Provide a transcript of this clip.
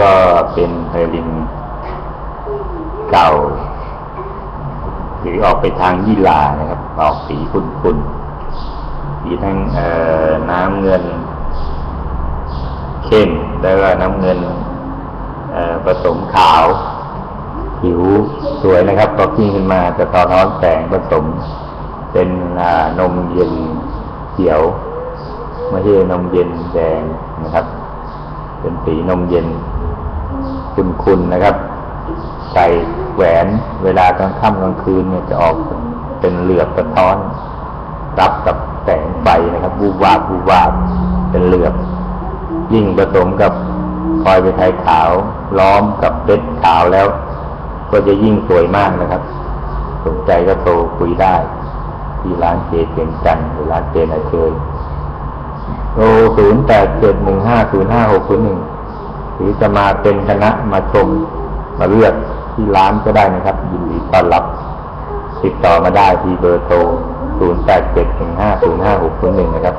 ก็เป็นไพลินเก่า หรือออกไปทางยี่หร่านะครับ ออกสีขุ่นๆสีทั้งน้ำเงิน เข้มแล้วก็น้ำเงินผสมขาว ผิวสวยนะครับพอขึ้นขึ้นมาจะตอนร้อนแสงผสม เป็นนมเย็นเขียวไม่ใช่นมเย็นแดงนะครับ เป็นสีนมเย็น คุณๆนะครับ ใส่แหวนเวลากลางค่ำกลางคืนเนี่ยจะออกเป็นเหลือบสะท้อน รับกับแสงไฟนะครับวูวาบวูวาบเป็นเหลือบ ยิ่งผสมกับพลอยไปไทยขาว ล้อมกับเพชรขาวแล้ว ก็จะยิ่งสวยมากนะครับสนใจก็โทรคุยได้ ที่ร้านเจเจียงจันร์หรือร้านเจนอาเชยโทรศูนย์แปดเจ็ดหนึ่งห้าศูนย์ห้าหกศูนย์หนึ่ง หรือจะมาเป็นคณะมาชมมาเลือกที่ร้านก็ได้นะครับ ยินดีต้อนรับ ติดต่อมาได้ที่เบอร์โทร 0 8 7 1 5 0 5 6 0 1 นะครับ